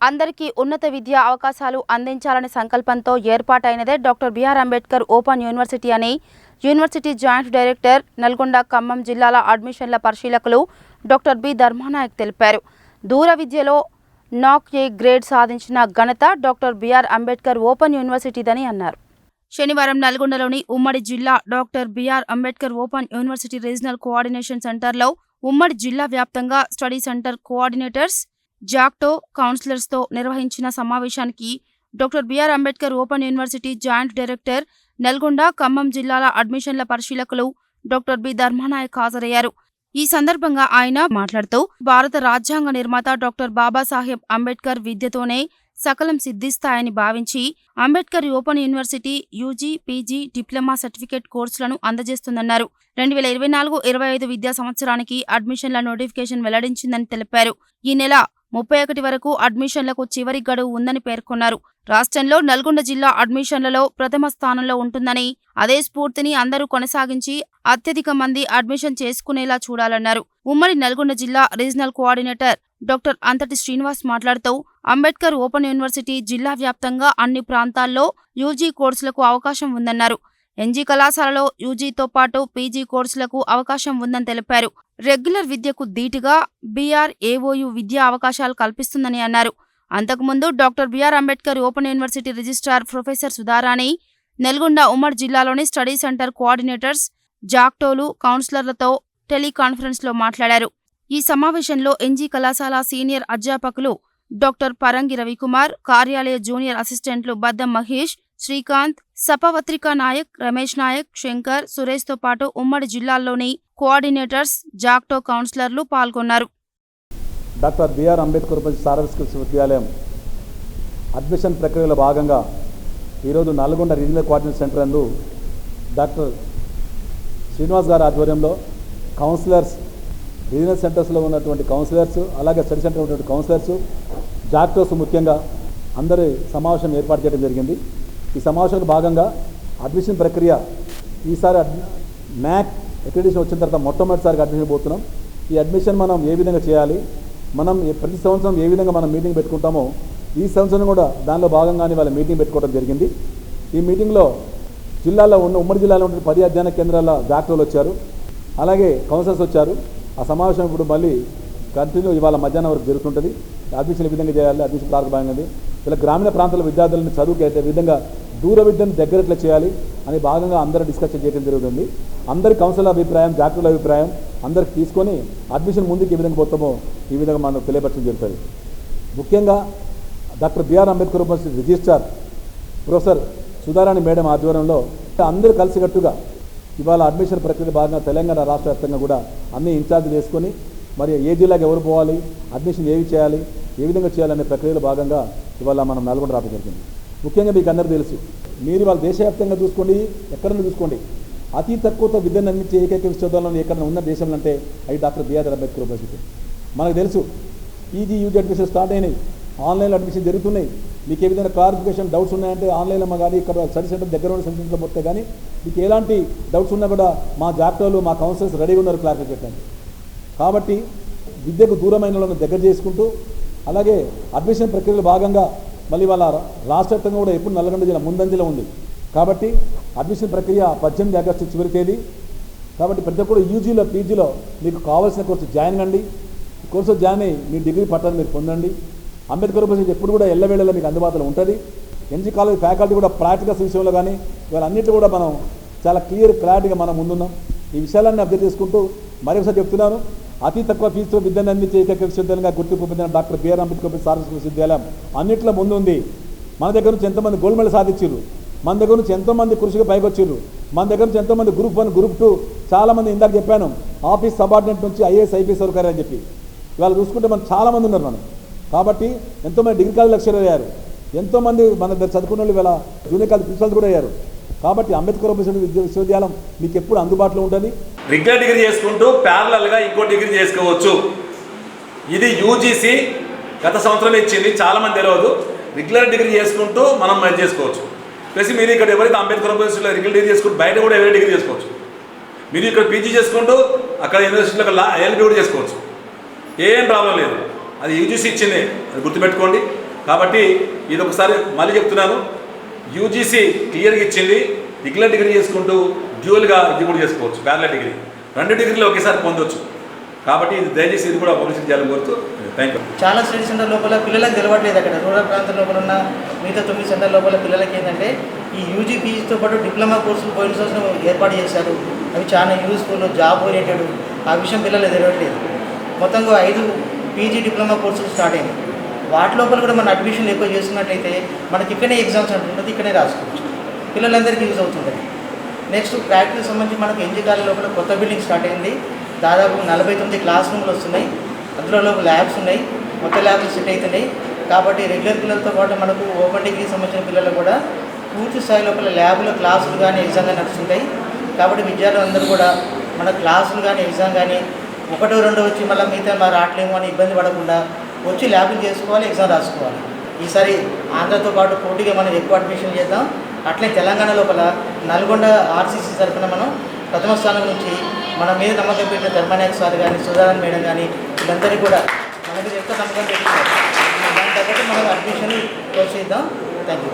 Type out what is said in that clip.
అందరికీ ఉన్నత విద్యా అవకాశాలు అందించాలనే సంకల్పంతో ఏర్పాటైనదే doctor BR Ambedkar open university అని university joint director Nalgonda Khammam జిల్లాల అడ్మిషన్ల పరిశీలకులు డాక్టర్ బి ధర్మానాయక్ తెలిపారు. దూర విద్యలో నాక్ ఏ గ్రేడ్ సాధించిన ఘనత డాక్టర్ బిఆర్ అంబేద్కర్ ఓపెన్ యూనివర్సిటీదని అన్నారు. శనివారం నల్గొండలోని ఉమ్మడి జిల్లా doctor BR Ambedkar open university regional coordination సెంటర్లో ఉమ్మడి జిల్లా వ్యాప్తంగా స్టడీ సెంటర్ కోఆర్డినేటర్స్ జాక్టో కౌన్సిలర్స్తో నిర్వహించిన సమావేశానికి doctor BR Ambedkar open university joint director Nalgonda Khammam జిల్లాల అడ్మిషన్ల పరిశీలకులు డాక్టర్ బి. ధర్మానాయక్ హాజరయ్యారు. ఈ సందర్భంగా ఆయన మాట్లాడుతూ భారత రాజ్యాంగ నిర్మాత డాక్టర్ బాబాసాహెబ్ అంబేద్కర్ విద్యతోనే సకలం సిద్ధిస్తాయని భావించి Ambedkar open university UG PG diploma certificate కోర్సులను అందజేస్తుందన్నారు. రెండు వేల ఇరవై నాలుగు ఇరవై ఐదు విద్యా సంవత్సరానికి అడ్మిషన్ల నోటిఫికేషన్ వెల్లడించిందని తెలిపారు. ఈ నెల ముప్పై ఒకటి వరకు అడ్మిషన్లకు చివరి గడువు ఉందని పేర్కొన్నారు. రాష్ట్రంలో నల్గొండ జిల్లా అడ్మిషన్లలో ప్రథమ స్థానంలో ఉంటుందని అదే స్ఫూర్తిని అందరూ కొనసాగించి అత్యధిక మంది అడ్మిషన్ చేసుకునేలా చూడాలన్నారు. ఉమ్మడి నల్గొండ జిల్లా రీజనల్ కోఆర్డినేటర్ డాక్టర్ అంతటి శ్రీనివాస్ మాట్లాడుతూ అంబేద్కర్ ఓపెన్ యూనివర్సిటీ జిల్లా వ్యాప్తంగా అన్ని ప్రాంతాల్లో యూజీ కోర్సులకు అవకాశం ఉందన్నారు. ఎన్జీ కళాశాలలో యూజీతో పాటు పీజీ కోర్సులకు అవకాశం ఉందని తెలిపారు. రెగ్యులర్ విద్యకు ధీటుగా బీఆర్ఏఓయు విద్యా అవకాశాలు కల్పిస్తుందని అన్నారు. అంతకుముందు doctor BR Ambedkar open university registrar professor Sudharani Nalgonda ఉమ్మడి జిల్లాలోని స్టడీ సెంటర్ కోఆర్డినేటర్స్ జాక్టోలు కౌన్సిలర్లతో టెలికాన్ఫరెన్స్లో మాట్లాడారు. ఈ సమావేశంలో ఎన్జీ కళాశాల సీనియర్ అధ్యాపకులు డాక్టర్ పరంగి రవికుమార్ కార్యాలయ జూనియర్ అసిస్టెంట్లు బద్దం మహేష్ శ్రీకాంత్ సపవత్రిక నాయక్ రమేష్ నాయక్ శంకర్ సురేష్తో పాటు ఉమ్మడి జిల్లాల్లోని కోఆర్డినేటర్స్ జాక్టో కౌన్సిలర్లు పాల్గొన్నారు. డాక్టర్ బిఆర్ అంబేద్కర్ ఉప సార్వత్రిక విశ్వవిద్యాలయం అడ్మిషన్ ప్రక్రియలో భాగంగా ఈరోజు నల్గొండ రీజనల్ కోఆర్డినేట్ సెంటర్ అందు డాక్టర్ శ్రీనివాస్ గారి ఆధ్వర్యంలో కౌన్సిలర్స్ రీజనల్ సెంటర్స్లో ఉన్నటువంటి కౌన్సిలర్స్ అలాగే స్టడీ సెంటర్ ఉన్నటువంటి కౌన్సిలర్స్ జాక్టోస్ ముఖ్యంగా అందరి సమావేశం ఏర్పాటు చేయడం జరిగింది. ఈ సమావేశంలో భాగంగా అడ్మిషన్ ప్రక్రియ ఈసారి మ్యాక్ అక్రిడిషన్ వచ్చిన తర్వాత మొట్టమొదటిసారిగా అడ్మిషన్ పోతున్నాం. ఈ అడ్మిషన్ మనం ఏ విధంగా చేయాలి? మనం ప్రతి సంవత్సరం ఏ విధంగా మనం మీటింగ్ పెట్టుకుంటామో ఈ సంవత్సరం కూడా దానిలో భాగంగానే వాళ్ళ మీటింగ్ పెట్టుకోవడం జరిగింది. ఈ మీటింగ్లో జిల్లాలో ఉన్న ఉమ్మడి జిల్లాలో ఉన్న పది అధ్యయన కేంద్రాల డాక్టర్లు వచ్చారు. అలాగే కౌన్సిలర్స్ వచ్చారు. ఆ సమావేశం ఇప్పుడు మళ్ళీ కంటిన్యూ ఇవాళ మధ్యాహ్నం వరకు జరుగుతుంటుంది. అడ్మిషన్ ఏ విధంగా చేయాలి అడ్మిషన్ ప్రారంభమైనది ఇలా గ్రామీణ ప్రాంతాల విద్యార్థులను చదువుకు అయితే విధంగా దూర విద్యను దగ్గర ఎట్లా చేయాలి అని భాగంగా అందరూ డిస్కషన్ చేయడం జరుగుతుంది. అందరి కౌన్సిల్ అభిప్రాయం డాక్టర్ల అభిప్రాయం అందరికి తీసుకొని అడ్మిషన్ ముందుకు ఏ విధంగా పోతామో ఈ విధంగా మనం తెలియపరచడం జరుగుతుంది. ముఖ్యంగా doctor BR Ambedkar university registrar professor Sudharani madam ఆధ్వర్యంలో అందరూ కలిసికట్టుగా ఇవాళ అడ్మిషన్ ప్రక్రియ భాగంగా తెలంగాణ రాష్ట్ర వ్యాప్తంగా కూడా అన్ని ఇన్ఛార్జ్ చేసుకొని మరి ఏ జిల్లాకి ఎవరు పోవాలి అడ్మిషన్ ఏవి చేయాలి ఏ విధంగా చేయాలనే ప్రక్రియలో భాగంగా ఇవాళ మనం నల్గొండ రావడం జరిగింది. ముఖ్యంగా మీకు అందరూ తెలుసు మీరు వాళ్ళ దేశవ్యాప్తంగా చూసుకోండి ఎక్కడన్నా చూసుకోండి. అతి తక్కువతో విద్యను అందించే ఏకైక విశ్వవిద్యాలయంలో ఎక్కడన్నా ఉన్న దేశంలో అంటే అవి డాక్టర్ బిఆర్ అంబేద్కర్ యూనివర్సిటీ. మనకు తెలుసు పీజీ యూజీ అడ్మిషన్ స్టార్ట్ అయినాయి ఆన్లైన్లో అడ్మిషన్ జరుగుతున్నాయి. మీకు ఏ విధంగా క్లారిఫికేషన్ డౌట్స్ ఉన్నాయంటే ఆన్లైన్లో మా కానీ ఇక్కడ స్టడీ సెంటర్ దగ్గర ఉన్న సెంటర్లో పోతే కానీ మీకు ఎలాంటి డౌట్స్ ఉన్నా కూడా మా డాక్టర్లు మా కౌన్సిలర్స్ రెడీగా ఉన్నారు క్లారిఫై చేయడానికి కాబట్టి విద్యకు దూరమైన వాళ్ళని దగ్గర చేసుకుంటూ అలాగే అడ్మిషన్ ప్రక్రియలో భాగంగా మళ్ళీ వాళ్ళ రాష్ట్ర వ్యాప్తంగా కూడా ఎప్పుడు నల్లగొండ జిల్లా ముందంజలో ఉంది. కాబట్టి అడ్మిషన్ ప్రక్రియ పద్దెనిమిది ఆగస్టు చివరి తేదీ. కాబట్టి ప్రతి ఒక్కరు యూజీలో పీజీలో మీకు కావాల్సిన కోర్సు జాయిన్ కండి. కోర్సు జాయిన్ అయ్యి మీ డిగ్రీ పట్టాన్ని మీరు పొందండి. అంబేద్కర్ యూనివర్సిటీ ఎప్పుడు కూడా ఎల్లవేళలో మీకు అందుబాటులో ఉంటుంది. ఎన్జీ కాలేజ్ ఫ్యాకల్టీ కూడా ప్రాక్టికల్స్ విషయంలో కానీ ఇవాళ కూడా మనం చాలా క్లియర్ క్లారిటీగా మనం ముందున్నాం. ఈ విషయాలన్నీ అర్థం చేసుకుంటూ మరొకసారి చెప్తున్నాను. అతి తక్కువ ఫీజుతో విద్యను అందించే ఏకైక విశ్వవిద్యాలయంగా గుర్తింపు పొందిన డాక్టర్ బిఆర్ అంబేద్కర్ సార్వత్రిక విశ్వవిద్యాలయం అన్నింటిలో ముందు ఉంది మన దగ్గర నుంచి ఎంతమంది గోల్డ్ మెడల్ సాధించారు మన దగ్గర నుంచి ఎంతోమంది కృషిగా పైకి వచ్చారు మన దగ్గర నుంచి ఎంతోమంది గ్రూప్ వన్ గ్రూప్ టూ చాలామంది ఇందాక చెప్పాను. ఆఫీస్ సబార్డినేట్ నుంచి ఐఏఎస్ ఐపీఎస్ వరకు అని చెప్పి. ఇవాళ చూసుకుంటే మనం చాలామంది ఉన్నారు మనం. కాబట్టి ఎంతోమంది డిగ్రీ కాలేజ్ లెక్చరర్ అయ్యారు. ఎంతోమంది మన దగ్గర చదువుకున్న వాళ్ళు ఇవాళ జూనియర్ కాలేజ్ ప్రిన్సిపల్ కూడా అయ్యారు. కాబట్టి అంబేద్కర్ యూనివర్సిటీ విశ్వవిద్యాలయం మీకు ఎప్పుడు అందుబాటులో ఉంటుంది? రెగ్యులర్ డిగ్రీ చేసుకుంటూ ప్యారలల్గా ఇంకో డిగ్రీ చేసుకోవచ్చు. ఇది యూజీసీ గత సంవత్సరం ఇచ్చింది చాలామంది తెలియదు. రెగ్యులర్ డిగ్రీ చేసుకుంటూ మనం అది చేసుకోవచ్చు. ప్లస్ మీరు ఇక్కడ ఎవరైతే అంబేద్కర్ యూనివర్సిటీలో రెగ్యులర్ డిగ్రీ చేసుకుంటూ బయట కూడా ఎవరైనా డిగ్రీ చేసుకోవచ్చు. మీరు ఇక్కడ పీజీ చేసుకుంటూ అక్కడ యూనివర్సిటీలో లా ఎల్బీ కూడా చేసుకోవచ్చు. ఏం ప్రాబ్లం లేదు. అది యూజీసీ ఇచ్చింది అది గుర్తుపెట్టుకోండి. కాబట్టి ఇది ఒకసారి మళ్ళీ చెప్తున్నాను. యూజీసీ క్లియర్గా ఇచ్చింది డిగ్లర్ డిగ్రీ చేసుకుంటూ డ్యూయల్గా ఇది కూడా చేసుకోవచ్చు ప్యారల డిగ్రీ. రెండు డిగ్రీలు ఒకేసారి పొందొచ్చు. కాబట్టి ఇది దయచేసి ఇది కూడా పబ్లిసిటీ చేయాలని కోరుతూ థ్యాంక్ యూ చాలా స్టడీ సెంటర్ లోపల పిల్లలకు తెలవట్లేదు అక్కడ. రూరల్ ప్రాంతం లోపల ఉన్న మిగతా తొమ్మిది సెంటర్ లోపల పిల్లలకి ఏంటంటే ఈ యూజీ పీజీతో పాటు డిప్లొమా కోర్సులు పోయిన సంవత్సరం ఏర్పాటు చేశారు. అవి చాలా యూస్ఫుల్ జాబ్ ఓరియంటెడ్ ఆ విషయం పిల్లలు తెలవట్లేదు మొత్తంగా ఐదు పీజీ డిప్లొమా కోర్సులు స్టార్ట్ అయింది వాటి లోపల కూడా మన అడ్మిషన్ ఎక్కువ చేసుకున్నట్లయితే మనకి ఇక్కడనే ఎగ్జామ్స్ అంటుంటుంది ఇక్కడే రాసుకోవచ్చు. పిల్లలందరికీ యూజ్ అవుతుంటుంది నెక్స్ట్ ప్రాక్టీస్ సంబంధించి మనకు ఎన్జీ లోపల కొత్త బిల్డింగ్ స్టార్ట్ అయింది. దాదాపు నలభై తొమ్మిది క్లాస్ రూమ్లు వస్తున్నాయి. అందులో లోపల ల్యాబ్స్ ఉన్నాయి. కొత్త ల్యాబ్లు సెట్ అవుతున్నాయి. కాబట్టి రెగ్యులర్ పిల్లలతో పాటు మనకు ఓపెన్ డిగ్రీ సంబంధించిన పిల్లలు కూడా పూర్తి స్థాయి లోపల ల్యాబ్లో క్లాసులు కానీ ఎగ్జామ్ కానీ నడుస్తుంటాయి. కాబట్టి విద్యార్థులు అందరూ కూడా మన క్లాసులు కానీ ఎగ్జామ్ కానీ ఒకటో రెండో వచ్చి మళ్ళీ మిగతా రావట్లేము అని ఇబ్బంది పడకుండా వచ్చి ల్యాబులు చేసుకోవాలి ఎగ్జామ్ రాసుకోవాలి. ఈసారి ఆంధ్రతో పాటు పోటీగా మనం ఎక్కువ అడ్మిషన్ చేద్దాం. అట్లే తెలంగాణ లోపల నల్గొండ ఆర్సీసీ తరఫున మనం ప్రథమ స్థానం నుంచి మన మీద నమ్మకం పెట్టిన ధర్మనాయక్ సార్ కానీ సుధారాన్ మేడం కానీ వీళ్ళందరికీ కూడా మనకి ఎక్కువ ఎంత నమ్మకం పెట్టుకున్నారు దాని తగ్గట్టు మనం అడ్మిషన్ ప్రోత్సహిద్దాం. Thank you